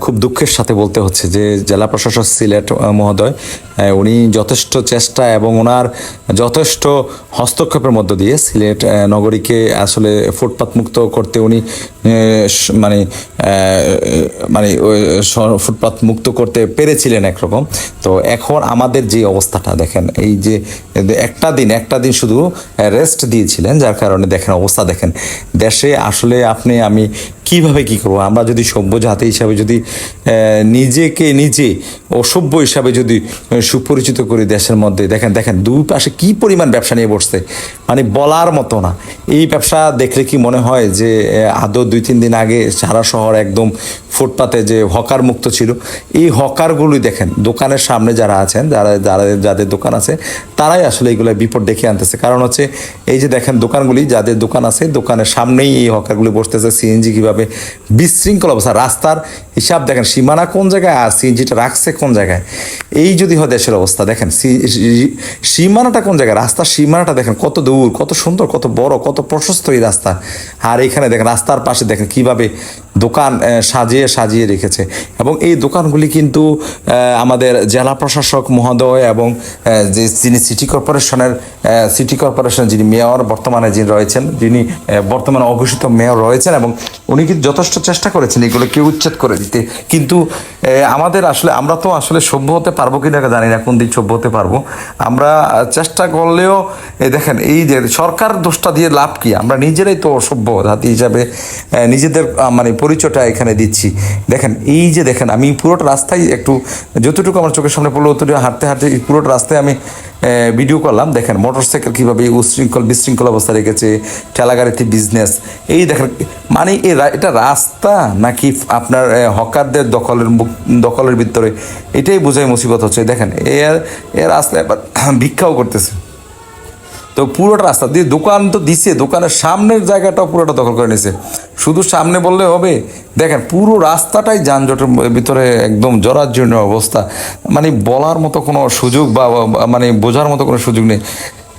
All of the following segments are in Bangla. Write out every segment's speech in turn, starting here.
খুব দুঃখের সাথে বলতে হচ্ছে যে জেলা প্রশাসক সিলেট মহোদয় উনি যথেষ্ট চেষ্টা এবং ওনার যথেষ্ট হস্তক্ষেপের মধ্য দিয়ে সিলেট নগরীকে আসলে ফুটপাত মুক্ত করতে উনি মানে মানে ফুটপাত মুক্ত করতে পেরেছিলেন একরকম। তো এখন আমাদের যে অবস্থাটা, দেখেন, এই যে একটা দিন একটা দিন শুধু রেস্ট দিয়েছিলেন, যার কারণে দেখেন অবস্থা, দেখেন। দেশে আসলে আপনি, আমি কীভাবে কি করব? আমরা যদি সভ্য জাতি হিসাবে যদি নিজেকে নিজে অসভ্য হিসাবে যদি সুপরিচিত করি দেশের মধ্যে, দেখেন দেখেন, দুই পাশে কী পরিমাণ ব্যবসা নিয়ে বসছে। মানে বলার মতো না। এই ব্যবসা দেখলে কি মনে হয় যে আদৌ দুই তিন দিন আগে সারা শহর একদম ফুটপাতে যে হকার মুক্ত ছিল, এই হকারগুলোই দেখেন, দোকানের সামনে যারা আছেন, যারা যারা, যাদের দোকান আছে, তারাই আসলে এগুলো বিপদ ডেকে আনতেছে। কারণ হচ্ছে, এই যে দেখেন দোকানগুলি, যাদের দোকান আছে, দোকানের সামনেই এই হকারগুলি বসতেছে, সিএনজি কীভাবে বিশৃঙ্খল অবস্থা, রাস্তার হিসাব দেখেন, সীমানা কোন জায়গায় আর সিএনজিটা রাখছে কোন জায়গায়? এই যদি হয় দেশের অবস্থা, দেখেন সীমানাটা কোন জায়গায়, রাস্তার সীমানাটা দেখেন, কত দূর কত সুন্দর, কত বড়, কত প্রশস্ত এই রাস্তা। আর এখানে দেখেন, রাস্তার পাশে দেখেন কীভাবে দোকান সাজিয়ে সাজিয়ে রেখেছে। এবং এই দোকানগুলি কিন্তু আমাদের জেলা প্রশাসক মহোদয় এবং যে যিনি সিটি কর্পোরেশনের সিটি কর্পোরেশনের যিনি মেয়র বর্তমানে যিনি রয়েছেন, যিনি বর্তমানে অঘোষিত মেয়র রয়েছেন এবং উনি কিন্তু যথেষ্ট চেষ্টা করেছেন এগুলোকে উচ্ছেদ করে দিতে। কিন্তু আমাদের আসলে, আমরা তো আসলে সভ্য হতে পারব কি না জানি না, কোন দিন সভ্য হতে পারব। আমরা চেষ্টা করলেও দেখেন, এই যে সরকার দোষটা দিয়ে লাভ কি? আমরা নিজেরাই তো অসভ্য জাতি হিসাবে নিজেদের মানে পরিচয়টা এখানে দিচ্ছি। দেখেন, এই যে দেখেন, আমি পুরোটা রাস্তায় একটু যতটুকু আমার চোখের সামনে পড়ল অতটুকু হাঁটতে হাঁটতে পুরোটা রাস্তায় আমি ভিডিও করলাম। দেখেন মোটরসাইকেল কীভাবে উশৃঙ্খল, বিশৃঙ্খল অবস্থা রেখেছে ঠেলাগাড়িতে বিজনেস এই দেখেন মানে এটা রাস্তা নাকি আপনার হকারদের দখলের দখলের ভিতরে? এটাই বোঝায় মুসিবত হচ্ছে। দেখেন এর রাস্তায় ভিক্ষাও করতেছে। তো পুরোটা রাস্তা দিয়ে দোকান তো দিছে, দোকানের সামনের জায়গাটাও পুরোটা দখল করে নিছে। শুধু সামনে বললে হবে, দেখেন পুরো রাস্তাটাই যানজটের ভিতরে একদম জরাজীর্ণ অবস্থা। মানে বলার মতো কোনো সুযোগ বা মানে বোঝার মতো কোনো সুযোগ নেই।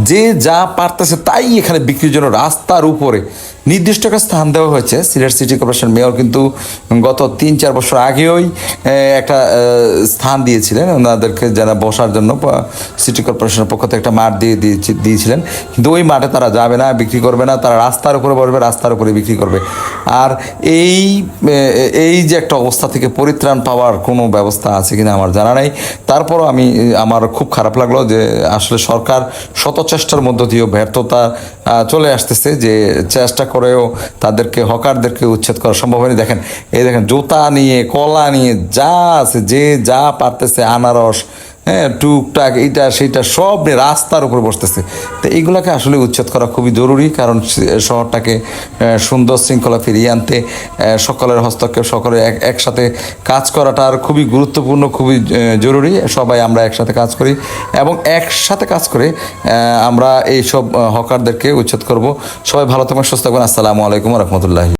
যে যা পারতেছে তাই এখানে বিক্রির জন্য রাস্তার উপরে নির্দিষ্ট একটা স্থান দেওয়া হয়েছে। সিলেট সিটি কর্পোরেশন মেয়র কিন্তু গত তিন চার বছর আগেই একটা স্থান দিয়েছিলেন। ওনাদেরকে যারা বসার জন্য সিটি কর্পোরেশনের পক্ষ থেকে একটা মাঠ দিয়ে দিয়েছি- দিয়েছিলেন। কিন্তু ওই মাঠে তারা যাবে না, বিক্রি করবে না, তারা রাস্তার উপরে বসবে, রাস্তার উপরে বিক্রি করবে। আর এই এই যে একটা অবস্থা থেকে পরিত্রাণ পাওয়ার কোনো ব্যবস্থা আছে কিনা আমার জানা নাই। তারপরও আমি, আমার খুব খারাপ লাগল যে আসলে সরকার শত চেষ্টার মধ্য দিয়েও ব্যর্থতা চলে আসতেছে যে চেষ্টা করেও তাদেরকে, হকারদেরকে উচ্ছেদ করা সম্ভব হয়নি। দেখেন, এই দেখেন, জুতা নিয়ে, কলা নিয়ে যা আছে, যে যা পারতেছে, আনারস হ্যাঁ টুকটাক এইটা সেইটা সব রাস্তার উপরে বসতেছে। তো এইগুলোকে আসলে উচ্ছেদ করা খুবই জরুরি, কারণ শহরটাকে সুন্দর শৃঙ্খলা ফিরিয়ে আনতে সকলের হস্তক্ষেপ, সকলে এক, একসাথে কাজ করাটার খুবই গুরুত্বপূর্ণ, খুবই জরুরি। সবাই আমরা একসাথে কাজ করি এবং একসাথে কাজ করে আমরা এই সব হকারদেরকে উচ্ছেদ করব। সবাই ভালো থাকবেন, সুস্থ থাকবেন। আসসালামু আলাইকুম রহমতুল্লাহ।